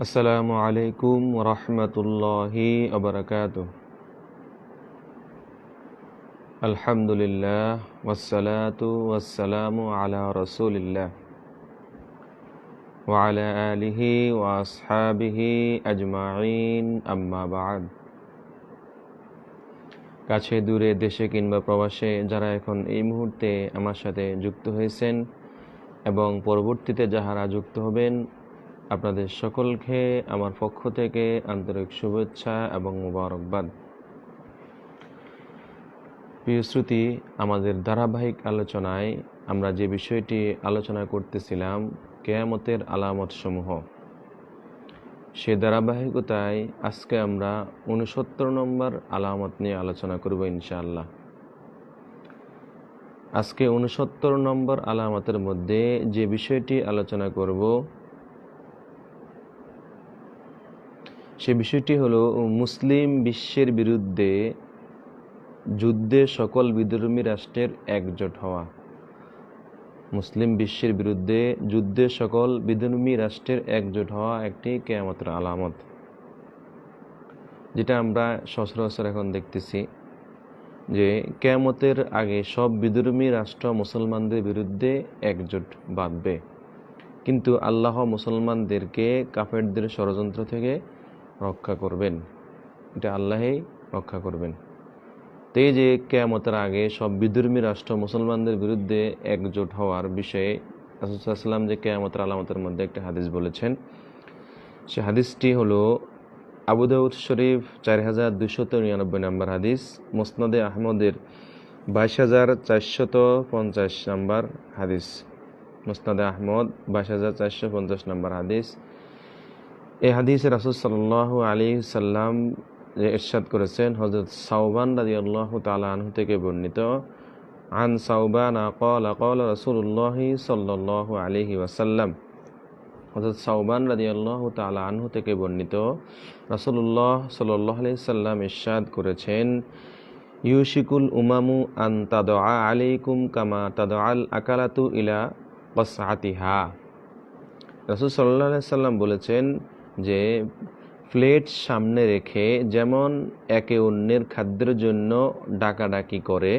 السلام عليكم ورحمة الله وبركاته الحمد لله والصلاة والسلام على رسول الله وعلى آله وأصحابه أجمعين أما بعد কাছে, দূরে, দেশে কিংবা প্রবাসে যারা এখন এই মুহূর্তে আমার সাথে যুক্ত হয়েছেন এবং পরবর্তীতে যাহারা যুক্ত হবেন, আপনাদের সকলকে আমার পক্ষ থেকে আন্তরিক শুভেচ্ছা এবং মুবারকবাদ। প্রিয় শ্রুতি, আমাদের ধারাবাহিক আলোচনায় আমরা যে বিষয়টি আলোচনা করতেছিলাম, কেয়ামতের আলামত সমূহ সে ধারাবাহিকতায় আজকে আমরা উনসত্তর নম্বর আলামত নিয়ে আলোচনা করব ইনশাআল্লাহ। আজকে উনসত্তর নম্বর আলামতের মধ্যে যে বিষয়টি আলোচনা করব, সে বিষয়টি হলো মুসলিম বিশ্বের বিরুদ্ধে যুদ্ধে সকল বিধর্মী রাষ্ট্রের একজোট হওয়া। মুসলিম বিশ্বের বিরুদ্ধে যুদ্ধে সকল বিধর্মী রাষ্ট্রের একজোট হওয়া একটি কেয়ামতের আলামত, যেটা আমরা সচরাচর এখন দেখতেছি যে কেয়ামতের আগে সব বিধর্মী রাষ্ট্র মুসলমানদের বিরুদ্ধে একজোট বাঁধবে। কিন্তু আল্লাহ মুসলমানদেরকে কাফেরদের ষড়যন্ত্র থেকে রক্ষা করবেন। এটা আল্লাহেই রক্ষা করবেন। তো এই যে কেয়ামতের আগে সব বিধর্মী রাষ্ট্র মুসলমানদের বিরুদ্ধে একজোট হওয়ার বিষয়ে রাসুসাল্লাম যে কেয়ামতের আলামতের মধ্যে একটা হাদিস বলেছেন। সে হাদিসটি হলো আবুদাউদ শরীফ চার হাজার দুশত নিরানব্বই নম্বর হাদিস, মোসনাদে আহমদের বাইশ হাজার চারশত পঞ্চাশ নম্বর হাদিস। মোসনাদে আহমদ বাইশ হাজার চারশো পঞ্চাশ নম্বর হাদিস। এ হাদিসে রাসুল সাল্লাহ আলী সাল্লাম যে ইরশাদ করেছেন হজরত সাউবান রাজি আল্লাহ তালাহ থেকে বর্ণিত, আন সাউবান আকল আকল রসুল্লাহ সাল্লাহ আলিহি ওয়াসাল্লাম। হজরত সাউবান রাজি আল্লাহ তালা থেকে বর্ণিত রসুল্লাহ সাল্লাহ আলি সাল্লাম ইরশাদ করেছেন, ইউশিকুল উমামু আন তাদ আলাইকুম কামা তাদ আল আকালাতু ইলা কসাতিহা রসুল সাল্লাহ সাল্লাম বলেছেন যে প্লেট সামনে রেখে যেমন একে অন্যের খাদ্যের জন্য ডাকাডাকি করে,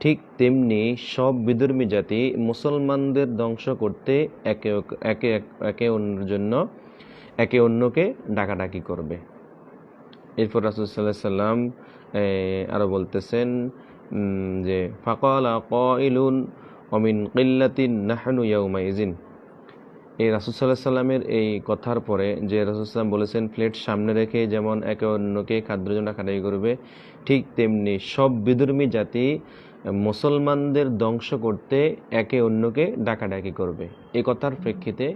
ঠিক তেমনি সব বিধর্মী জাতি মুসলমানদের ধ্বংস করতে একে একে একে অন্যের জন্য একে অন্যকে ডাকাডাকি করবে। এরপর রাসুলসাল্লাহ সাল্লাম আরও বলতেছেন যে, ফাকল কইলুন অমিন কিল্লাতিন নাহানু ইয়াউমাইজিন এই রাসুসাল্লাহ সাল্লামের এই কথার পরে যে রাসুসাল্লাম বলেছেন প্লেট সামনে রেখে যেমন একে অন্যকে খাদ্যের জন্য খাটাই করবে, ঠিক তেমনি সব বিধর্মী জাতি মুসলমানদের ধ্বংস করতে একে অন্যকে ডাকাডাকি করবে। এই কথার প্রেক্ষিতে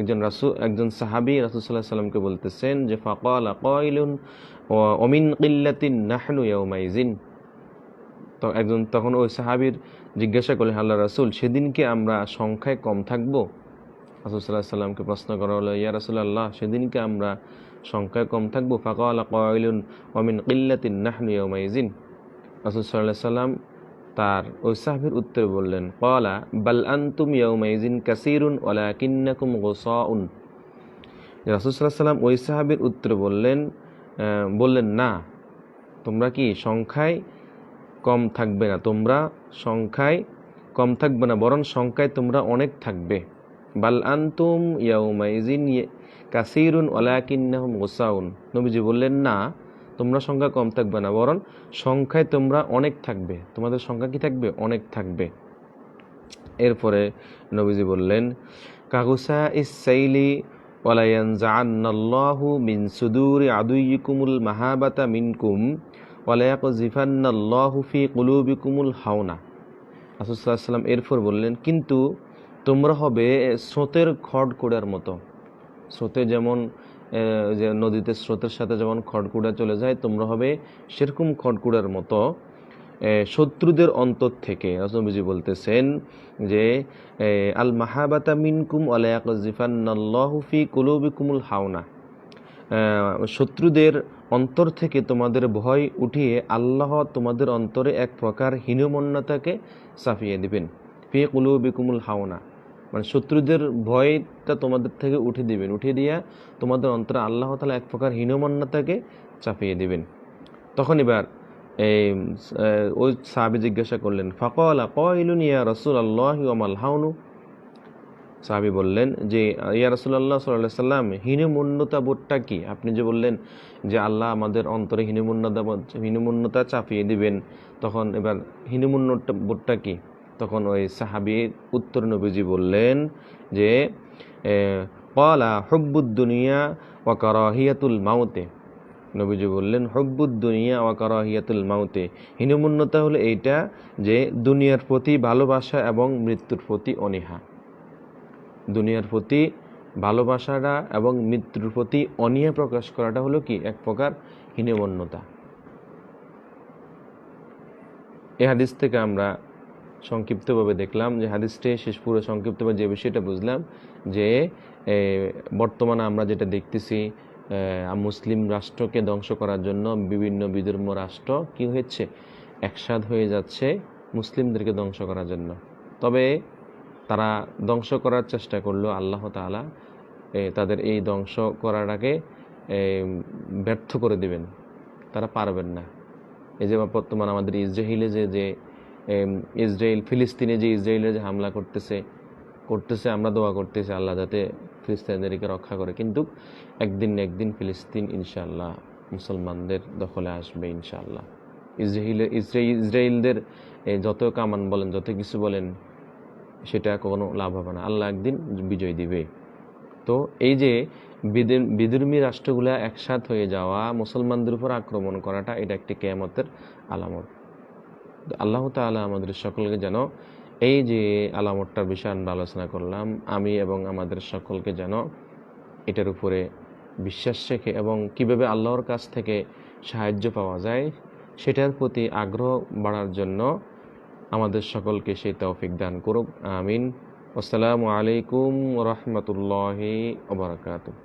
একজন রাসু একজন সাহাবি রাসুসাল্লাহ সাল্লামকে বলতেছেন যে, ফাকাল আকাইলুন অমিন কিল্লাতিন নাহনু ইয়াউমাইজিন তো একজন, তখন ওই সাহাবির জিজ্ঞাসা করলেন আল্লাহ রাসুল, সেদিনকে আমরা সংখ্যায় কম থাকব? রাসুসাল্লাহ সাল্লামকে প্রশ্ন করা হলো, ইয়া রাসুল্লাহ সেদিনকে আমরা সংখ্যায় কম থাকব? ফাঁকা আল্লাহ কয়লুন অমিন কিল্লাতিন নাহনু ইয়াউমাইজিন রাসুল সাল্লাহ সাল্লাম তার ওই সাহাবির উত্তরে বললেন কলা বাল আন্তুম ইয়াউমাইজিন কাসিরুন ওলা কিন্নাকুম গোসাউন রাসুসাল্লাহ সাল্লাম ওই সাহাবির উত্তরে বললেন বললেন, না, তোমরা কি সংখ্যায় কম থাকবে না? তোমরা সংখ্যায় কম থাকবে না, বরং সংখ্যায় তোমরা অনেক থাকবে। বাল আন্তুম ইয়াউমাইজিন কাসিরুন ওলাকিন্নাহুম গোসাউন। নবীজি বললেন, না, তোমরা সংখ্যা কম থাকবে না, বরং সংখ্যায় তোমরা অনেক থাকবে। তোমাদের সংখ্যা কি থাকবে? অনেক থাকবে। এরপরে নবীজি বললেন কাগুসা ইসাইলি ওয়ালায়ান জাহান্নাল্লাহু মিন সুদুরি আদুইকুমুল মাহাবাতা মিনকুম ওয়ালায়াক জিফান্নাল্লাহু ফি কুলুবিকুমুল হাওনা। রাসুসাল্লাম এরপর বললেন, কিন্তু তোমরা হবে স্রোতের খড়কুড়ার মতো। স্রোতে যেমন যে নদীতে স্রোতের সাথে যেমন খড়কুড়া চলে যায়, তোমরা হবে সেরকম খড়কুড়ার মতো। শত্রুদের অন্তর থেকে রসনবিজি বলতেছেন যে আল মাহাবাতা মিনকুম আলায়াকিফান্নাল্লাহুফি কুলুবিকুমুল হাওনা। শত্রুদের অন্তর থেকে তোমাদের ভয় উঠিয়ে আল্লাহ তোমাদের অন্তরে এক প্রকার হীনমন্যতাকে সাফিয়ে দিবেন। ফি কুলুবিকুমুল হাওনা। মানে শত্রুদের ভয়টা তোমাদের থেকে উঠে দিবেন। উঠে দিয়া তোমাদের অন্তরে আল্লাহ তালা এক প্রকার হীনমান্যতাকে চাপিয়ে দিবেন। তখন এবার এই ওই সাহাবি জিজ্ঞাসা করলেন, ফকলা কইলুন ইয়া রসুল আল্লাহ আমাল হাউনু? সাহাবি বললেন যে, ইয়া রসুল্লাহ সাল্লাহ সাল্লাম হীনমন্যতা বোধটা কি? আপনি যে বললেন যে, আল্লাহ আমাদের অন্তরে হীনমন্যতা হীনমন্যতা চাপিয়ে দিবেন। তখন এবার হীনমন্যতা বোধটা কি? তখন ওই সাহাবি উত্তর নবীজি বললেন যে কলা হব্বুদ্দুনিয়া ওয়া কারাহিয়াতুল মাউতে। নবীজি বললেন, হব্বুদ্দুনিয়া ওয়া কারাহিয়াতুল মাউতে। হীনমন্যতা হলো এইটা যে, দুনিয়ার প্রতি ভালোবাসা এবং মৃত্যুর প্রতি অনীহা। দুনিয়ার প্রতি ভালোবাসাটা এবং মৃত্যুর প্রতি অনীহা প্রকাশ করাটা হলো কি? এক প্রকার হীনমন্যতা। এই হাদিস থেকে আমরা সংক্ষিপ্তভাবে দেখলাম যে হাদিসটি শেষ পুরো সংক্ষিপ্তভাবে যে বিষয়টা বুঝলাম যে বর্তমানে আমরা যেটা দেখতেছি মুসলিম রাষ্ট্রকে ধ্বংস করার জন্য বিভিন্ন বিধর্ম রাষ্ট্র কি হয়েছে? একসাথ হয়ে যাচ্ছে মুসলিমদেরকে ধ্বংস করার জন্য। তবে তারা ধ্বংস করার চেষ্টা করল আল্লাহ তাআলা এ, তাদের এই ধ্বংস করাটাকে ব্যর্থ করে দিবেন। তারা পারবেন না। এই যে বর্তমান আমাদের ইসরায়েলে যে যে ইসরায়েল, ফিলিস্তিনে যে ইসরায়েলে যে হামলা করতেছে করতেছে, আমরা দোয়া করতেছি আল্লাহ যাতে ফিলিস্তিনিদেরকে রক্ষা করে। কিন্তু একদিন একদিন ফিলিস্তিন ইনশাল্লাহ মুসলমানদের দখলে আসবে ইনশাল্লাহ ইসরায়েলের ইসরায়েল, ইসরায়েলদের যত কামান বলেন, যত কিছু বলেন, সেটা কোনো লাভ হবে না। আল্লাহ একদিন বিজয় দিবে। তো এই যে বিধর্মী রাষ্ট্রগুলা একসাথ হয়ে যাওয়া, মুসলমানদের উপর আক্রমণ করাটা, এটা একটি কেয়ামতের আলামত। আল্লাহ তাআলা আমাদের সকলকে যেন এই যে আলামতটার বিষয়ে আমরা আলোচনা করলাম, আমি এবং আমাদের সকলকে যেন এটার উপরে বিশ্বাস রেখে এবং কীভাবে আল্লাহর কাছ থেকে সাহায্য পাওয়া যায় সেটার প্রতি আগ্রহ বাড়ার জন্য আমাদের সকলকে সেই তৌফিক দান করুক। আমিন। আসসালামু আলাইকুম রহমতুল্লাহি ওবরাকাতুহ